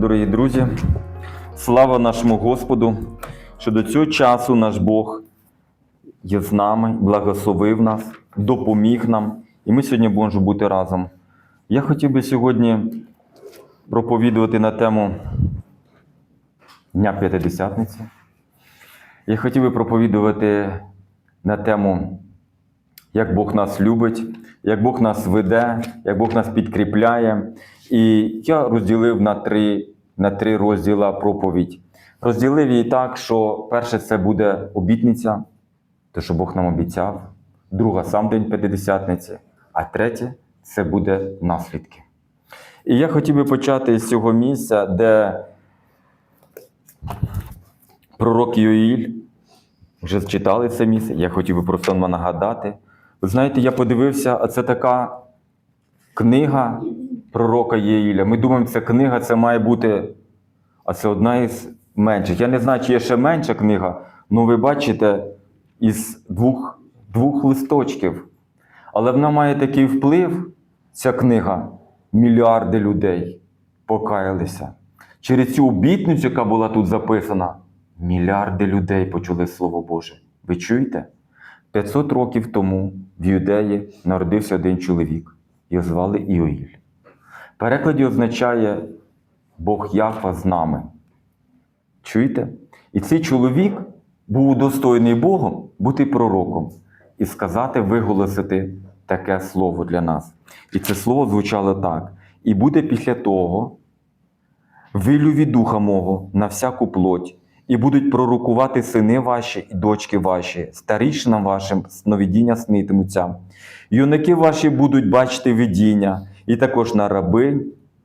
Дорогі друзі, слава нашому Господу, що до цього часу наш Бог є з нами, благословив нас, допоміг нам, і ми сьогодні можемо бути разом. Я хотів би сьогодні проповідувати на тему Дня П'ятидесятниці. Я хотів би проповідувати на тему, як Бог нас любить, як Бог нас веде, як Бог нас підкріпляє. І я розділив на три, на три розділа проповідь. Розділив її так, що перше це буде обітниця, те, що Бог нам обіцяв, друга сам день П'ятидесятниці, а третє це буде наслідки. І я хотів би почати з цього місця, де пророк Йоїль, вже читали це місце, я хотів би просто вам нагадати. Ви знаєте, я подивився, а це така книга пророка Єїля. Ми думаємо, це книга це має бути, а це одна із менших. Я не знаю, чи є ще менша книга, але ви бачите, із двох, двох листочків. Але вона має такий вплив, ця книга, мільярди людей покаялися. Через цю обітницю, яка була тут записана, мільярди людей почули Слово Боже. Ви чуєте? 500 років тому в Юдеї народився один чоловік. Його звали Іоїль. Перекладі означає Бог Яфа з нами. Чуєте? І цей чоловік був удостоєний Богом бути пророком і сказати, виголосити таке слово для нас. І це слово звучало так. І буде після того вилю від духа мого на всяку плоть, і будуть пророкувати сини ваші і дочки ваші, старішинам вашим сновидіння снитимуться. Юнаки ваші будуть бачити видіння, і також на раби,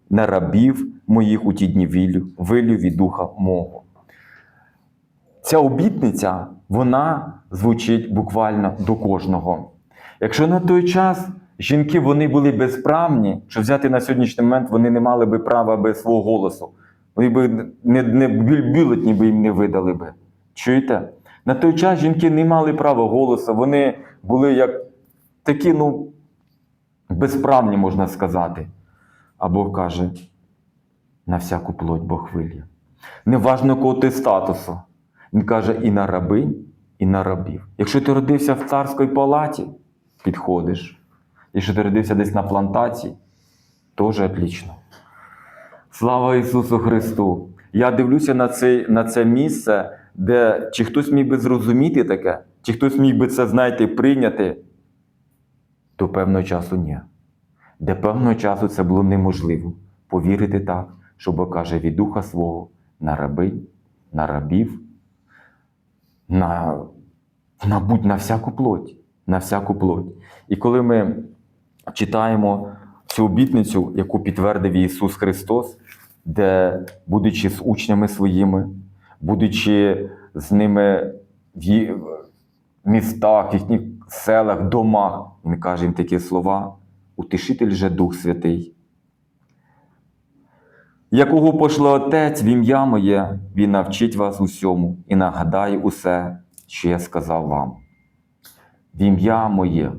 на рабів моїх у ті дні вилю, вилю від духа мого. Ця обітниця, вона звучить буквально до кожного. Якщо на той час жінки вони були безправні, що взяти на сьогоднішній момент вони не мали би права без свого голосу. Вони би не, не бюлетні би їм не видали би. Чуєте? На той час жінки не мали права голосу, вони були як такі, ну, безправні, можна сказати. А Бог каже: на всяку плоть Бог вилє. Неважно, кого ти статусу. Він каже і на рабинь, і на рабів. Якщо ти родився в царській палаті, підходиш. Якщо ти родився десь на плантації, теж отлично. Слава Ісусу Христу! Я дивлюся на це, на це місце, де чи хтось міг би зрозуміти таке, чи хтось міг би це, знаєте, прийняти, до певного часу ні. Де певного часу це було неможливо повірити так, що Бог каже від духа свого на рабинь, на рабів, на, на, будь, на всяку плоть, на всяку плоть. І коли ми читаємо цю обітницю, яку підтвердив Ісус Христос, де, будучи з учнями своїми, будучи з ними в містах, їхніх селах, домах, Він каже їм такі слова: Утішитель же Дух Святий. Якого пошле Отець в ім'я моє, Він навчить вас усьому і нагадає усе, що я сказав вам. В ім'я моє.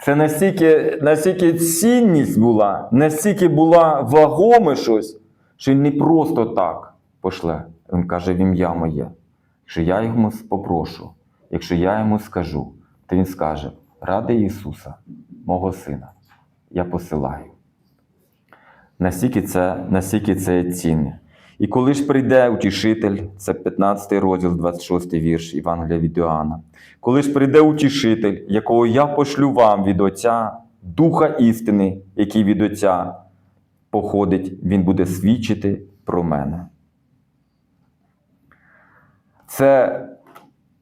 Це настільки, настільки цінність була, настільки була вагоме щось, що він не просто так пошле. Він каже в ім'я моє. Якщо я йому попрошу, якщо я йому скажу, то він скаже: Ради Ісуса, мого Сина, я посилаю. Настільки це, настільки це цінне. І коли ж прийде утішитель, це 15 розділ, 26 вірш Євангелія від Іоанна. Коли ж прийде утішитель, якого я пошлю вам від Отця, Духа істини, який від Отця походить, він буде свідчити про мене. Це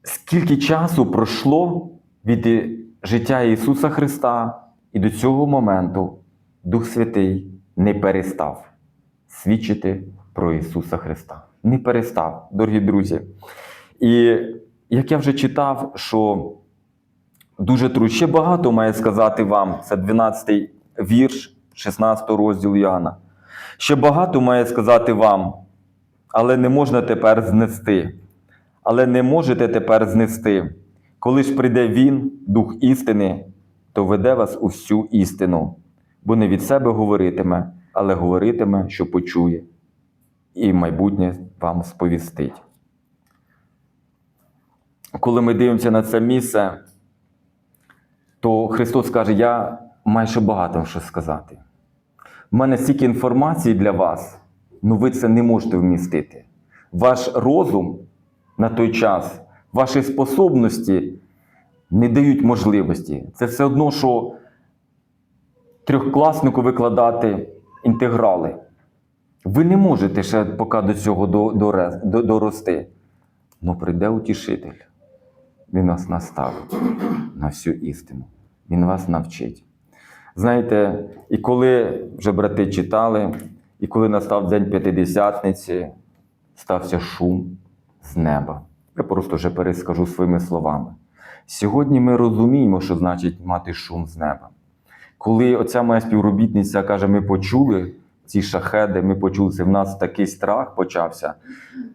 скільки часу пройшло від життя Ісуса Христа, і до цього моменту Дух Святий не перестав свідчити про Ісуса Христа. Не перестав, дорогі друзі. І як я вже читав, що дуже трудно, ще багато має сказати вам, це 12-й вірш 16 розділу Іоанна. Ще багато має сказати вам, але не можна тепер знести. Але не можете тепер знести. Коли ж прийде Він, Дух істини, то веде вас у всю істину, бо не від себе говоритиме, але говоритиме, що почує, і майбутнє вам сповістить. Коли ми дивимося на це місце, то Христос каже: Я маю ще багато що сказати. У мене стільки інформації для вас, ну ви це не можете вмістити. Ваш розум на той час, ваші способності не дають можливості. Це все одно, що трьохкласнику викладати інтеграли. Ви не можете ще поки до цього дорости. Ну прийде утішитель. Він вас наставить на всю істину. Він вас навчить. Знаєте, і коли вже брати читали, і коли настав день П'ятидесятниці, стався шум з неба. Я просто вже перескажу своїми словами. Сьогодні ми розуміємо, що значить мати шум з неба. Коли оця моя співробітниця каже, ми почули ці шахеди, ми почули це, в нас такий страх почався,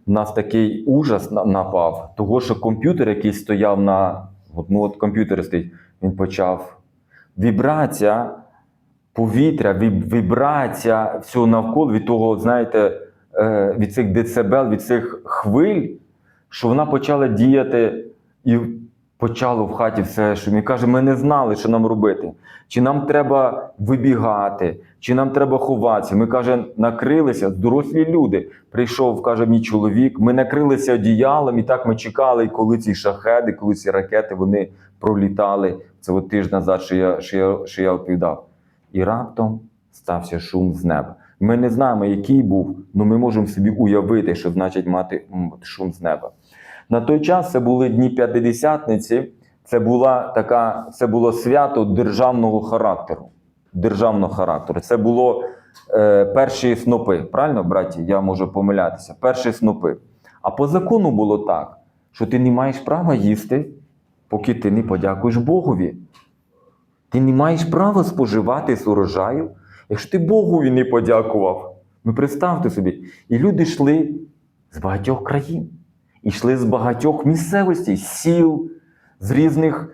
в нас такий ужас напав, того, що комп'ютер, який стояв на ну, от комп'ютер стоїть, він почав. Вібрація повітря, вібрація всього навколо від того, знаєте, е, від цих децибел, від цих хвиль, що вона почала діяти і почало в хаті все, що він каже, ми не знали, що нам робити. Чи нам треба вибігати, чи нам треба ховатися. Ми каже, накрилися, дорослі люди. Прийшов, каже, мій чоловік. Ми накрилися одіялом, і так ми чекали, коли ці шахеди, коли ці ракети вони пролітали. Це от тиждень назад, що я, що я, що я оповідав. І раптом стався шум з неба. Ми не знаємо, який був, але ми можемо собі уявити, що значить мати шум з неба. На той час це були дні п'ятидесятниці. Це була така, це було свято державного характеру. Державного характеру. Це було е, перші снопи. Правильно, браті? Я можу помилятися. Перші снопи. А по закону було так, що ти не маєш права їсти, поки ти не подякуєш Богові. Ти не маєш права споживати з урожаю, якщо ти Богові не подякував. Ну представте собі, і люди йшли з багатьох країн, йшли з багатьох місцевостей, сіл, з різних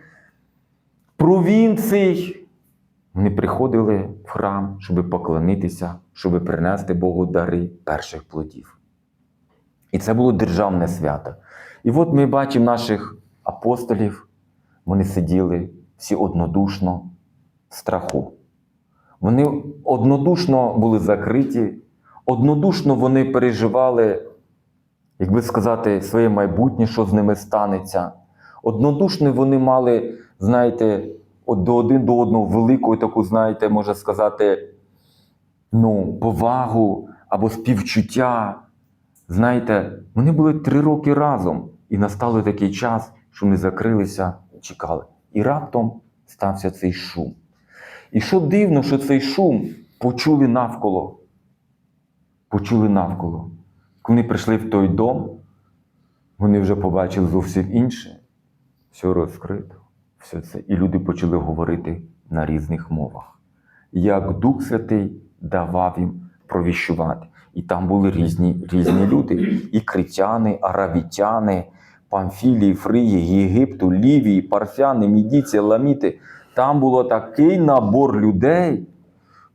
провінцій. Вони приходили в храм, щоб поклонитися, щоб принести Богу дари перших плодів. І це було державне свято. І от ми бачимо наших апостолів, вони сиділи всі однодушно в страху. Вони однодушно були закриті, однодушно вони переживали, як би сказати, своє майбутнє, що з ними станеться. Однодушно вони мали, знаєте, от до один до одного велику таку, знаєте, можна сказати, ну, повагу або співчуття. Знаєте, вони були три роки разом, і настав такий час, що вони закрилися чекали. І раптом стався цей шум. І що дивно, що цей шум почули навколо. Почули навколо. Коли прийшли в той дом, вони вже побачили зовсім інше. Все розкрито, все це. І люди почали говорити на різних мовах. Як Дух Святий давав їм провіщувати. І там були різні, різні люди: і критяни, аравітяни, Памфілії, Фрії, Єгипту, Лівії, Парфяни, Мідіці, Ламіти. Там було такий набор людей,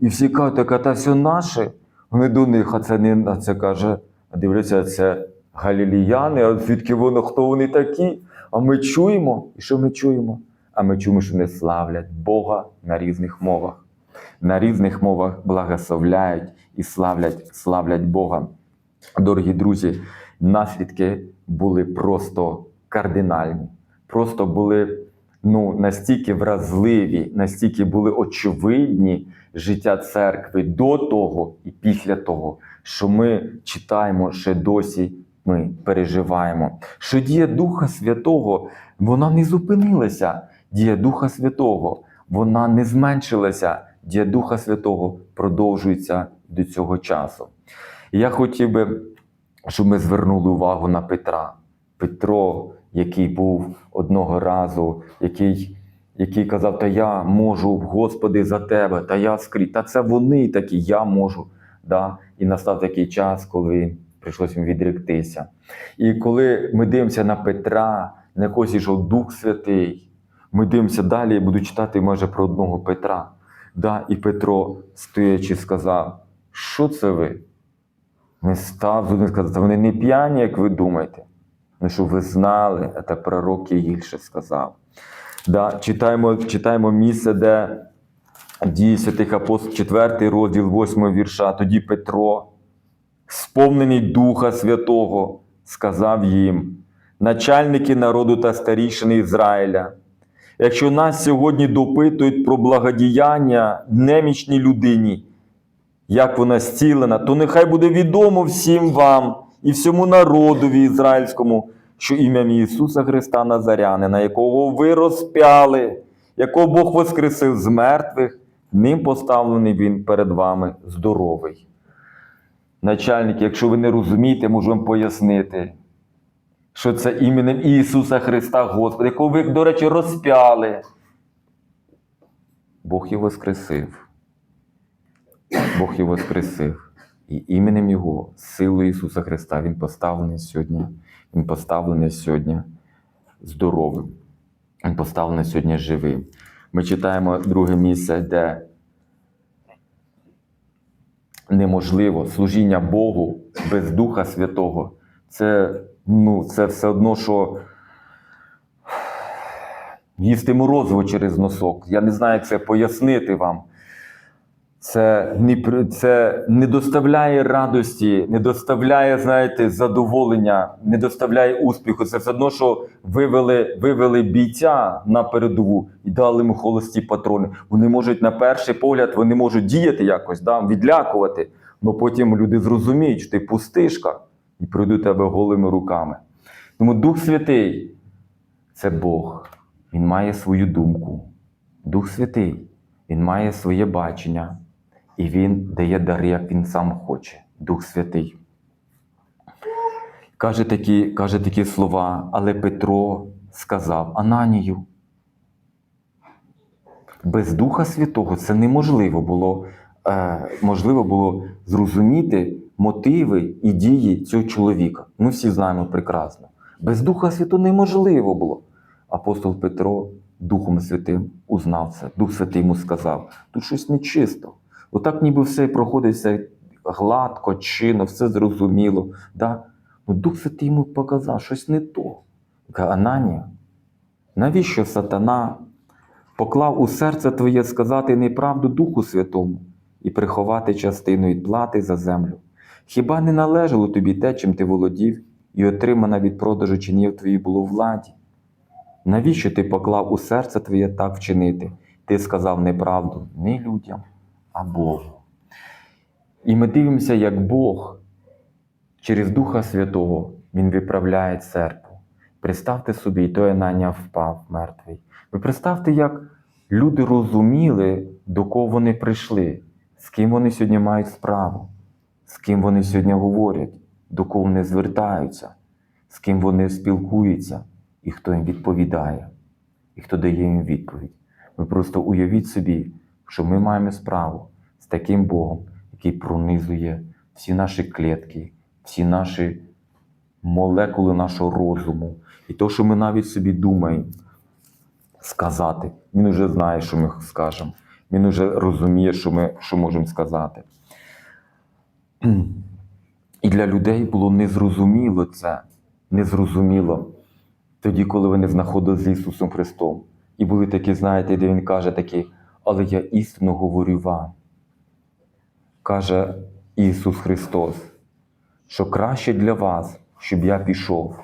і всі кажуть, так, це все наше. Вони до них, а це не а це каже, дивляться, це галіліяни, а звідки воно, хто вони такі? А ми чуємо. І що ми чуємо? А ми чуємо, що вони славлять Бога на різних мовах. На різних мовах благословляють і славлять, славлять Бога. Дорогі друзі, наслідки були просто кардинальні, просто були ну, настільки вразливі, настільки були очевидні життя церкви до того і після того, що ми читаємо ще досі. Ми переживаємо, що дія Духа Святого вона не зупинилася. Дія Духа Святого вона не зменшилася. Дія Духа Святого продовжується до цього часу. І я хотів би, щоб ми звернули увагу на Петра. Петро, який був одного разу, який, який казав, та я можу, Господи, за тебе, та я скрізь, та це вони такі, я можу. Да? І настав такий час, коли прийшлося їм відректися. І коли ми дивимося на Петра, на якогось ішов Дух Святий, ми дивимося далі, я буду читати майже про одного Петра. Да? І Петро, стоячи, сказав, що це ви? Не став один сказати, вони не п'яні, як ви думаєте. Ну, що ви знали, це пророк Єгільше сказав. Да, читаємо, читаємо місце, де дії святих апостолів, 4 розділ 8 вірша. Тоді Петро, сповнений Духа Святого, сказав їм, начальники народу та старішини Ізраїля. Якщо нас сьогодні допитують про благодіяння немічній людині, як вона зцілена, то нехай буде відомо всім вам і всьому народові ізраїльському, що ім'ям Ісуса Христа Назарянина, якого ви розп'яли, якого Бог воскресив з мертвих, ним поставлений Він перед вами здоровий. Начальник, якщо ви не розумієте, можу вам пояснити, що це іменем Ісуса Христа Господа, якого ви, до речі, розп'яли. Бог його воскресив. Бог його воскресив. І іменем Його, силою Ісуса Христа, Він поставлений сьогодні. Він поставлений сьогодні здоровим. Він поставлений сьогодні живим. Ми читаємо друге місце, де неможливо служіння Богу без Духа Святого. Це, ну, це все одно, що їсти морозиво через носок. Я не знаю, як це пояснити вам. Це не, це не доставляє радості, не доставляє, знаєте, задоволення, не доставляє успіху. Це все одно, що вивели, вивели бійця на передову і дали йому холості патрони. Вони можуть на перший погляд, вони можуть діяти якось, да, відлякувати. але потім люди зрозуміють, що ти пустишка і прийдуть тебе голими руками. Тому Дух Святий це Бог. Він має свою думку. Дух Святий, Він має своє бачення. І він дає дари, як він сам хоче, Дух Святий. Каже такі, каже такі слова, але Петро сказав Ананію. Без Духа Святого це неможливо було, е, можливо було зрозуміти мотиви і дії цього чоловіка. Ми всі знаємо прекрасно. Без Духа Святого неможливо було. Апостол Петро Духом Святим узнав це. Дух Святий йому сказав: тут щось нечисто. Отак ніби все проходить все гладко, чинно, все зрозуміло. Да? Ну, Дух Святий йому показав, щось не то. Ананія, навіщо сатана поклав у серце твоє сказати неправду Духу Святому і приховати частину від плати за землю? Хіба не належало тобі те, чим ти володів, і отримана від продажу чинів твої було владі? Навіщо ти поклав у серце твоє так вчинити? Ти сказав неправду не людям, а Богу. І ми дивимося, як Бог через Духа Святого Він виправляє церкву. Представте собі, той Ананія впав мертвий. Ви представте, як люди розуміли, до кого вони прийшли, з ким вони сьогодні мають справу, з ким вони сьогодні говорять, до кого вони звертаються, з ким вони спілкуються, і хто їм відповідає, і хто дає їм відповідь. Ви просто уявіть собі, що ми маємо справу з таким Богом, який пронизує всі наші клітки, всі наші молекули нашого розуму. І то, що ми навіть собі думаємо сказати, він вже знає, що ми скажемо. Він вже розуміє, що ми що можемо сказати. І для людей було незрозуміло це, незрозуміло тоді, коли вони знаходилися з Ісусом Христом. І були такі, знаєте, де Він каже такі, але я істинно говорю вам. Каже Ісус Христос, що краще для вас, щоб я пішов.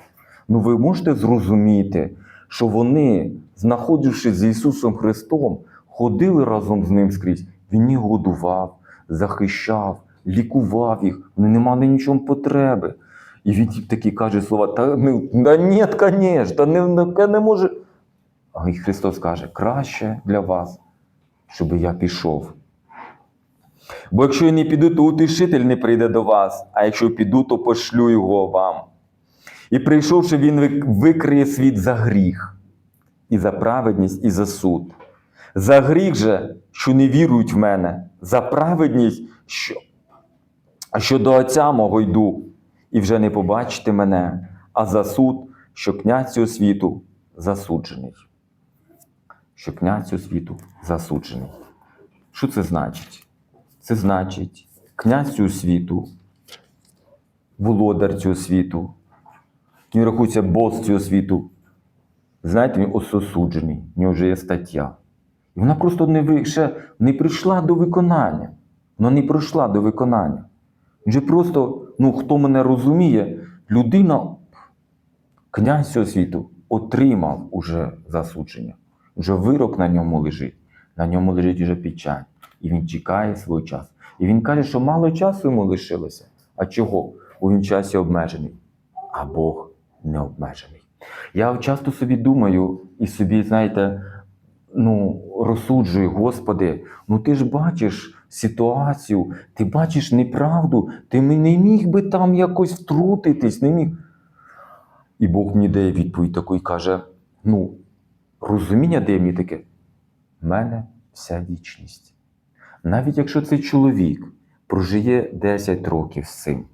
Ну ви можете зрозуміти, що вони, знаходившись з Ісусом Христом, ходили разом з Ним скрізь. Він їх годував, захищав, лікував їх, вони не мали нічого потреби. І він такі каже слова: та, не, та ні, звісно, та не, не, може. А Христос каже, краще для вас, щоб я пішов. Бо якщо я не піду, то утішитель не прийде до вас, а якщо піду, то пошлю його вам. І прийшовши, він викриє світ за гріх, і за праведність, і за суд. За гріх же, що не вірують в мене, за праведність, що, що до Отця мого йду, і вже не побачите мене, а за суд, що князь цього світу засуджений. Що князь цього світу засуджений. Що це значить? Це значить, князь цього світу володар цього світу, він рахується бос цього світу. Знаєте, він осуджений, в нього вже є стаття. І вона просто не, ще не прийшла до виконання. Вона не прийшла до виконання. Він же просто, ну хто мене розуміє, людина, князь цього світу, отримав уже засудження. Вже вирок на ньому лежить. На ньому лежить вже печать. І він чекає свій час. І він каже, що мало часу йому лишилося. А чого? Бо він часі обмежений. А Бог не обмежений. Я часто собі думаю і собі, знаєте, ну, розсуджую, Господи, ну ти ж бачиш ситуацію, ти бачиш неправду, ти не міг би там якось втрутитись, не міг. І Бог мені дає відповідь таку і каже: ну, розуміння дає мені в мене вся вічність. Навіть якщо цей чоловік прожиє 10 років з цим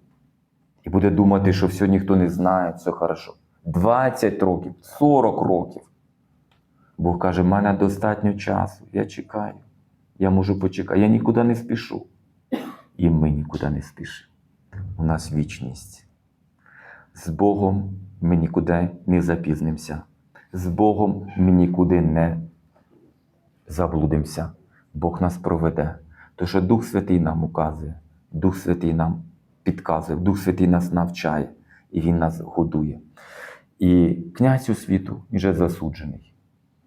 і буде думати, що все ніхто не знає, все хорошо. 20 років, 40 років. Бог каже, в мене достатньо часу, я чекаю, я можу почекати, я нікуди не спішу. І ми нікуди не спішимо. У нас вічність. З Богом ми нікуди не запізнимося. З Богом ми нікуди не заблудимося. Бог нас проведе. То, що Дух Святий нам указує, Дух Святий нам підказує, Дух Святий нас навчає, і Він нас годує. І князь у світу вже засуджений.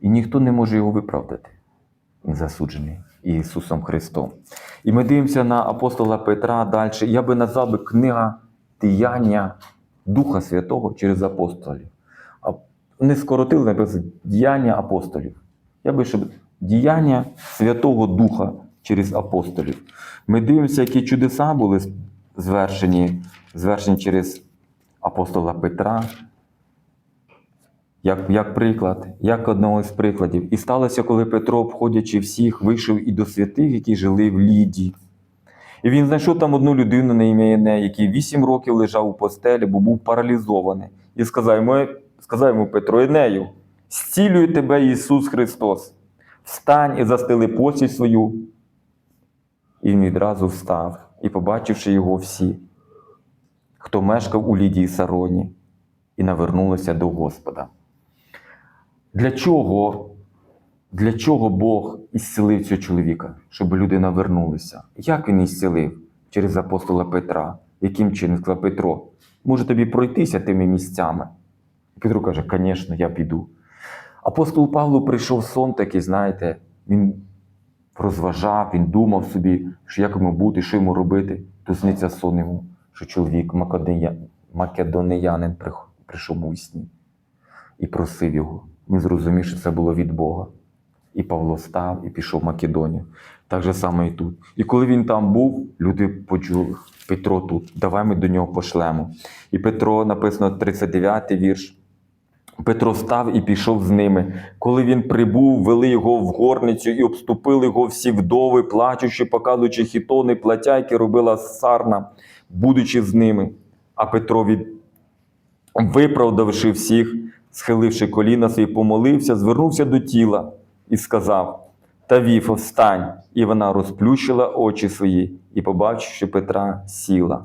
І ніхто не може його виправдати. Він засуджений Ісусом Христом. І ми дивимося на апостола Петра далі. Я би назвав би книга діяння Духа Святого через апостолів. Не скоротили, написано діяння апостолів. Я би щоб діяння Святого Духа через апостолів. Ми дивимося, які чудеса були звершені, звершені через апостола Петра, як, як приклад, як одного з прикладів. І сталося, коли Петро, обходячи всіх, вийшов і до святих, які жили в Ліді. І він знайшов там одну людину на ім'я Єне, який вісім років лежав у постелі, бо був паралізований. І сказав йому, сказав йому Петро Енею, зцілює тебе Ісус Христос. Встань і застели постіль свою. І він відразу встав, і, побачивши його всі, хто мешкав у Лідії Сароні, і навернулися до Господа. Для чого, для чого Бог ісцелив цього чоловіка, щоб люди навернулися? Як він ісцелив? Через апостола Петра. Яким чином сказав Петро, може тобі пройтися тими місцями? Петро каже, звісно, я піду. Апостол Павло прийшов сон такий, знаєте, він розважав, він думав собі, що як йому бути, що йому робити. То сниться сон йому, що чоловік прих- прийшов у сні і просив його. Він зрозумів, що це було від Бога. І Павло став і пішов в Македонію. Так же само і тут. І коли він там був, люди почули, Петро тут, давай ми до нього пошлемо. І Петро, написано 39 вірш. Петро став і пішов з ними. Коли він прибув, вели його в горницю і обступили його всі вдови, плачучи, показуючи хітони, плаття, які робила сарна, будучи з ними. А Петро виправдавши всіх, схиливши коліна свої, помолився, звернувся до тіла і сказав: Тавіфо, встань! І вона розплющила очі свої і, побачивши Петра, сіла.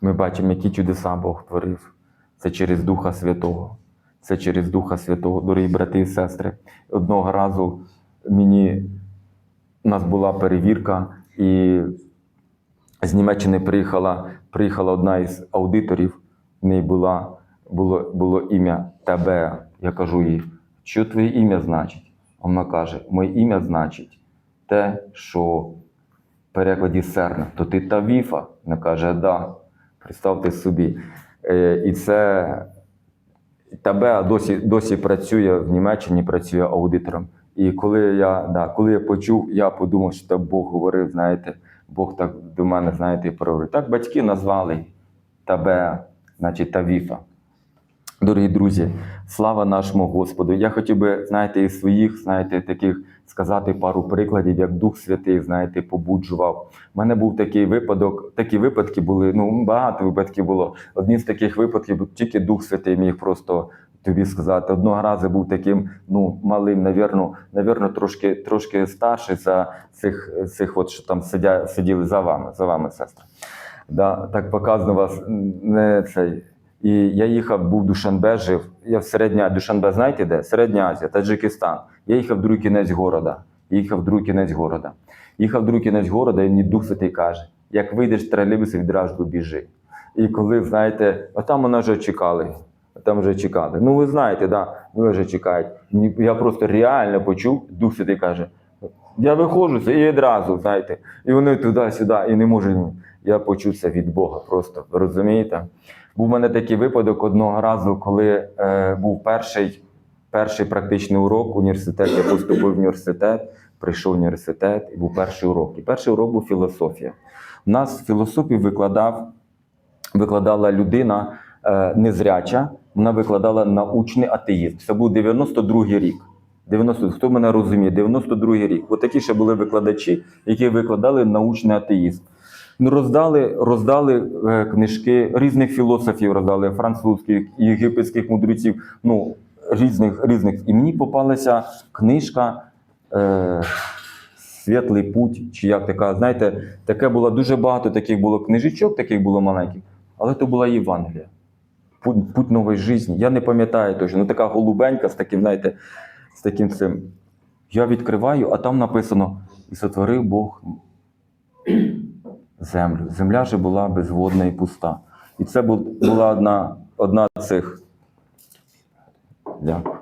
Ми бачимо, які чудеса Бог творив. Це через Духа Святого. Це через Духа Святого, дорогі брати і сестри. Одного разу мені у нас була перевірка, і з Німеччини приїхала, приїхала одна із аудиторів, в неї була, було, було ім'я Тебе. Я кажу їй, що твоє ім'я значить? Вона каже, моє ім'я значить те, що в перекладі серна, то ти Тавіфа. Вона каже, да. Представте собі. Е, І це тебе досі, досі працює в Німеччині, працює аудитором. І коли я, да, коли я почув, я подумав, що так Бог говорив, знаєте, Бог так до мене, знаєте, і проговорив. Так батьки назвали тебе, значить, Тавіфа. Дорогі друзі, слава нашому Господу. Я хотів би, знаєте, із своїх, знаєте, таких сказати пару прикладів, як Дух Святий, знаєте, побуджував. У мене був такий випадок, такі випадки були, ну багато випадків було. Одні з таких випадків тільки Дух Святий міг просто тобі сказати. Одного разу був таким, ну, малим, навірно, навірно, трошки, трошки старший за цих, цих от, що там сидя, сиділи за вами, за вами, сестра. Да, так показано вас не цей. І я їхав, був в Душанбе, жив. Я в середня Душанбе, знаєте де? Середня Азія, Таджикистан. Я їхав в другий кінець города. Їхав в другий кінець города. Їхав в другий кінець города, і мені Дух Святий каже: як вийдеш з тролейбуса, відразу біжи. І коли, знаєте, а там мене вже чекали. Там вже чекали. Ну, ви знаєте, да, ви вже чекають. Я просто реально почув, Дух Святий каже, я виходжу і одразу, знаєте, і вони туди-сюди, і не можуть. Я почув це від Бога просто, розумієте? Був у мене такий випадок одного разу, коли е, був перший, перший практичний урок університет. Я поступив в університет, прийшов в університет, і був перший урок. І перший урок був філософія. У нас філософію викладав, викладала людина е, незряча, вона викладала научний атеїзм. Це був 92-й рік. 90, хто мене розуміє, 92-й рік. От такі ще були викладачі, які викладали научний атеїзм. Ну, роздали, роздали е, книжки різних філософів, роздали французьких, єгипетських мудреців, ну, різних, різних. І мені попалася книжка е, Світлий путь, чи як така, знаєте, таке було дуже багато таких було книжечок, таких було маленьких, але то була Євангелія. Путь, путь нової житті. Я не пам'ятаю точно. Ну така голубенька з таким, знаєте, з таким цим. Я відкриваю, а там написано: і сотворив Бог землю. Земля же була безводна і пуста. І це була одна, одна з цих. Дякую.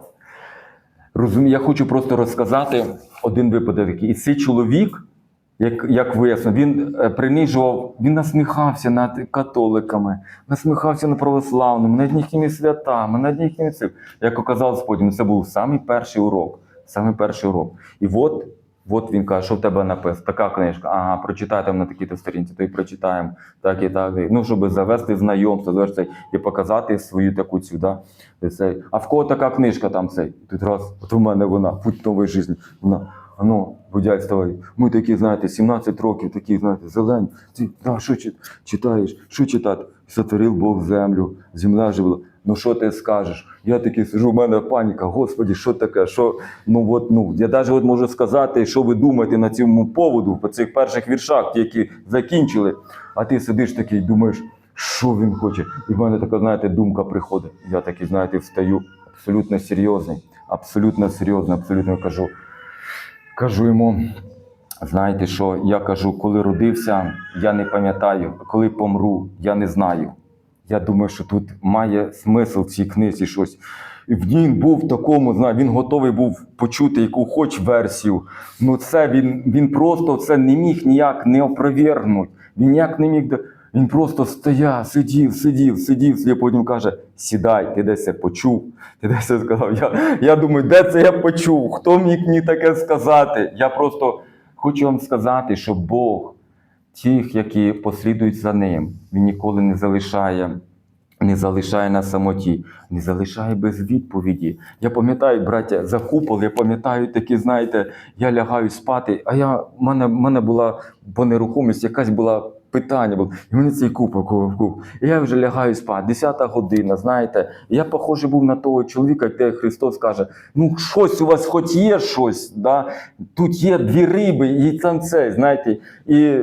Розумію, я хочу просто розказати один випадок. який. І цей чоловік, як, як вияснив, він е, принижував, він насміхався над католиками, насміхався над православними, над їхніми святами, над їхніми цим. Як оказалось потім, це був самий перший урок. Самий перший урок. І от, от він каже, що в тебе написано, така книжка. Ага, прочитай там на такій-то сторінці, то й прочитаємо, так і так. Ну, щоб завести знайомство, завести і показати свою таку цю, да, цей. А в кого така книжка там цей? Тут раз, от у мене вона, путь нової житті. Вона, ну, будять ставай. Ми такі, знаєте, 17 років, такі, знаєте, зелені. Ти, да, що читаєш? Що читати? Сотворив Бог землю, земля була. Ну що ти скажеш? Я такий сижу, в мене паніка. Господі, що таке? Що ну от ну я навіть можу сказати, що ви думаєте на цьому поводу по цих перших віршах, ті, які закінчили. А ти сидиш такий, думаєш, що він хоче? І в мене така, знаєте, думка приходить. Я такий, знаєте, встаю абсолютно серйозний, абсолютно серйозний, абсолютно кажу. Кажу йому, знаєте що, я кажу, коли родився, я не пам'ятаю, коли помру, я не знаю. Я думаю, що тут має смисл цій книзі щось. І в ній був в такому, знаю, він готовий був почути яку хоч версію. Ну це він, він просто це не міг ніяк не опровергнути. Він ніяк не міг. Він просто стояв, сидів, сидів, сидів, і потім каже: сідай, ти десь це почув. Ти десь це сказав. Я, я думаю, де це я почув? Хто міг мені таке сказати? Я просто хочу вам сказати, що Бог тих, які послідують за ним, він ніколи не залишає. Не залишає на самоті, не залишає без відповіді. Я пам'ятаю, браття, за купол, я пам'ятаю такі, знаєте, я лягаю спати, а я, в мене, в мене була по нерухомості, якась була питання, було, і мене цей купол, я вже лягаю спати, 10 година, знаєте. Я похожий був на того чоловіка, де Христос каже: ну щось у вас хоч є щось, да? тут є дві риби, і там це, знаєте. І,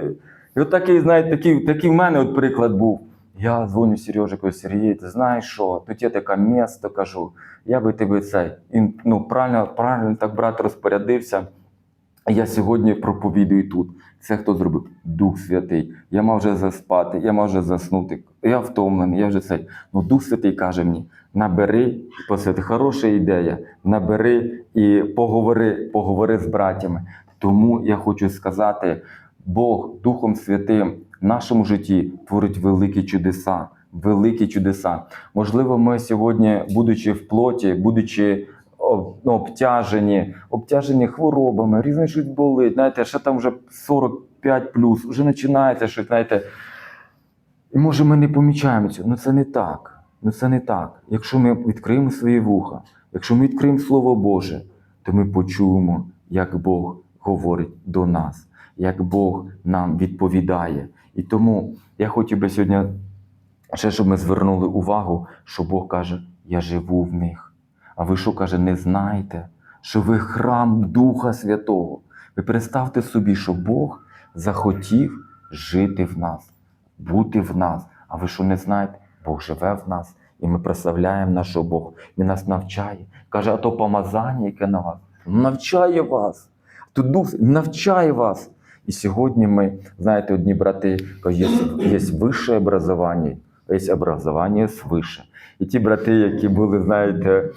і от такий, знаєте, такий, такий в мене от приклад був. Я дзвоню Сережі, кажу, Сергій, ти знаєш що? Тут є таке місто, кажу, я би тебе цей. І, ну, правильно, правильно так брат розпорядився. Я сьогодні проповідую тут. Це хто зробив? Дух Святий. Я мав вже заспати, я мав вже заснути. Я втомлений, я вже цей. Ну, Дух Святий каже мені: набери, посвяти, хороша ідея, набери і поговори, поговори з братями. Тому я хочу сказати, Бог Духом Святим в нашому житті творить великі чудеса. Великі чудеса. Можливо, ми сьогодні, будучи в плоті, будучи ну, обтяжені, обтяжені хворобами, різне щось болить. Знаєте, ще там вже 45 плюс, вже починається щось, знаєте. І може ми не помічаємо цього. Ну це не так. Ну це не так. Якщо ми відкриємо свої вуха, якщо ми відкриємо Слово Боже, то ми почуємо, як Бог говорить до нас, як Бог нам відповідає. І тому я хотів би сьогодні ще, щоб ми звернули увагу, що Бог каже: Я живу в них. А ви що каже, не знаєте, що ви храм Духа Святого. Ви представте собі, що Бог захотів жити в нас. бути в нас. А ви що не знаєте? Бог живе в нас, і ми прославляємо нашого Бога. Він нас навчає. Каже, а то помазання, яке на вас, навчає вас. Тут Дух навчає вас. І сьогодні ми, знаєте, одні брати кажуть, є, вище образування, є образування свише. І ті брати, які були, знаєте,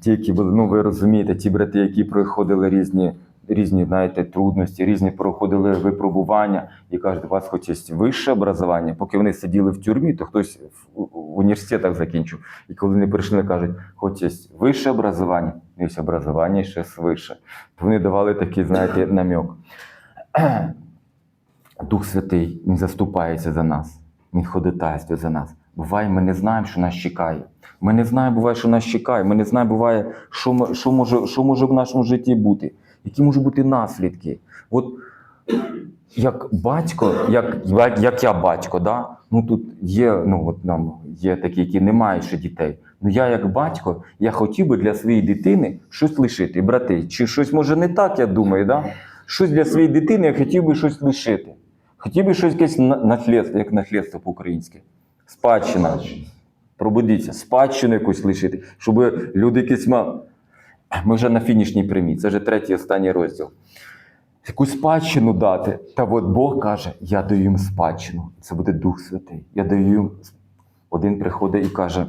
ті, які були, ну ви розумієте, ті брати, які проходили різні, різні знаєте, трудності, різні проходили випробування, і кажуть, у вас хоч є вище образування. Поки вони сиділи в тюрмі, то хтось в, університетах закінчив. І коли вони прийшли, кажуть, хоч є вище образування, є образування ще свише. То вони давали такий, знаєте, намек. Дух Святий, Він заступається за нас, Він ходатайствує за нас. Буває, ми не знаємо, що нас чекає. Ми не знаємо, буває, що нас чекає. Ми не знаємо, буває, що, що, може, що може в нашому житті бути, які можуть бути наслідки. От як батько, як, як, як я батько, да? ну тут є, ну, от нам є такі, які не мають ще дітей. Ну я як батько, я хотів би для своєї дитини щось лишити. Брати, чи щось може не так, я думаю, да? Щось для своєї дитини я хотів би щось лишити. Хотів би щось якесь наслідство, як наслідство по-українськи. Спадщина. Пробудіться, спадщину якусь лишити, щоб люди якісь мали. Ми вже на фінішній прямій, це вже третій останній розділ. Якусь спадщину дати. Та от Бог каже: я даю їм спадщину. Це буде Дух Святий. Я даю їм. Один приходить і каже: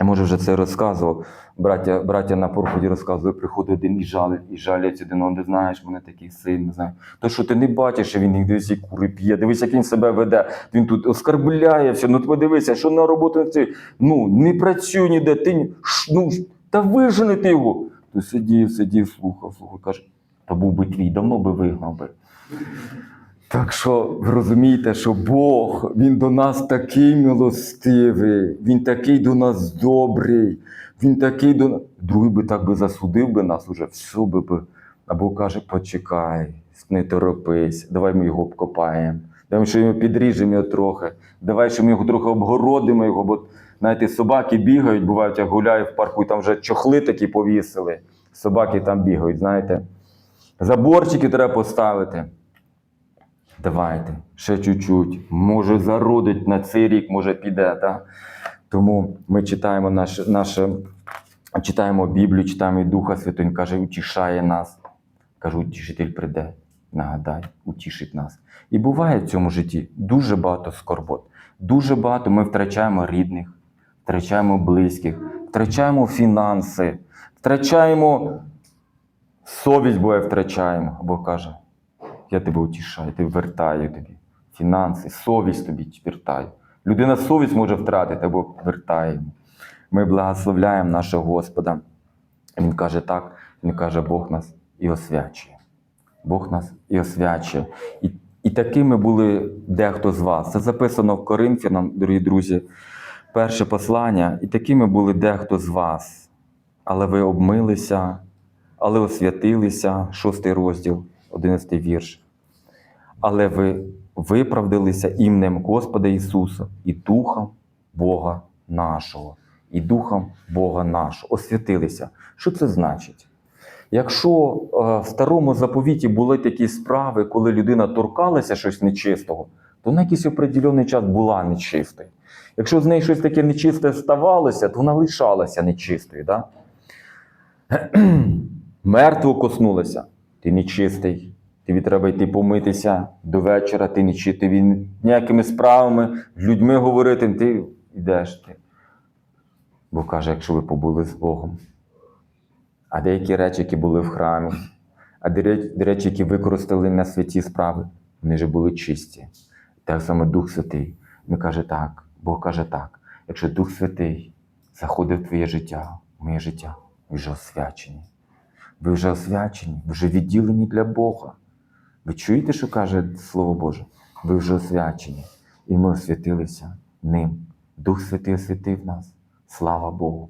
я може вже це розказував. Браття, браття на проході розказували, приходить один і жалить, і жалять один, он, ти знаєш, такий син, не знаю. То, що ти не бачиш, що він їх дивись, як кури п'є, дивись, як він себе веде. Він тут оскарбляє все. Ну ти подивися, що на роботу це, ну, не працює ніде, ти ну, та вижени ти його. То сидів, сидів, слухав, слухав, каже, та був би твій, давно би вигнав би. Так що ви розумієте, що Бог, Він до нас такий милостивий, Він такий до нас добрий, Він такий до нас. Другий би так би засудив би нас уже, все би би. Або каже, почекай, не торопись, давай ми його обкопаємо. Давай, що його підріжемо його трохи. Давай, що ми його трохи обгородимо його, бо знаєте, собаки бігають, бувають, я гуляю в парку, і там вже чохли такі повісили. Собаки там бігають, знаєте. Заборчики треба поставити. Давайте, ще чуть-чуть. Може зародить на цей рік, може піде. Так? Тому ми читаємо наше, наше, читаємо Біблію, читаємо і Духа Святого, Він каже, утішає нас. Кажу, утішитель прийде. Нагадай, утішить нас. І буває в цьому житті дуже багато скорбот. Дуже багато ми втрачаємо рідних, втрачаємо близьких, втрачаємо фінанси, втрачаємо совість, буває, втрачаємо. Бо каже, я тебе утішаю, ти вертаю тобі. Фінанси, совість тобі вертаю. Людина совість може втратити або вертає. Ми благословляємо нашого Господа. Він каже так, він каже, Бог нас і освячує. Бог нас і освячує. І, і такими були дехто з вас. Це записано в Коринфянам, дорогі друзі, перше послання. І такими були дехто з вас. Але ви обмилися, але освятилися, шостий розділ, одинадцятий вірш. Але ви виправдалися іменем Господа Ісуса і Духом Бога нашого. І Духом Бога нашого. Освятилися. Що це значить? Якщо е, в старому заповіті були такі справи, коли людина торкалася щось нечистого, то на якийсь определений час була нечистою. Якщо з нею щось таке нечисте ставалося, то вона лишалася нечистою. Да? Мертво коснулася, ти нечистий. Тобі треба йти помитися до вечора, ти нечистий. Тобі ніякими справами, з людьми говорити, ти йдеш. Ти. Бо каже, якщо ви побули з Богом. А деякі речі, які були в храмі, а речі, які використали на святі справи, вони вже були чисті. Так само Дух Святий. Він каже так, Бог каже так. Якщо Дух Святий заходить в твоє життя, в моє життя, вже освячені. Ви вже освячені, ви вже відділені для Бога. Ви чуєте, що каже Слово Боже? Ви вже освячені. І ми освятилися ним. Дух Святий освятив нас. Слава Богу.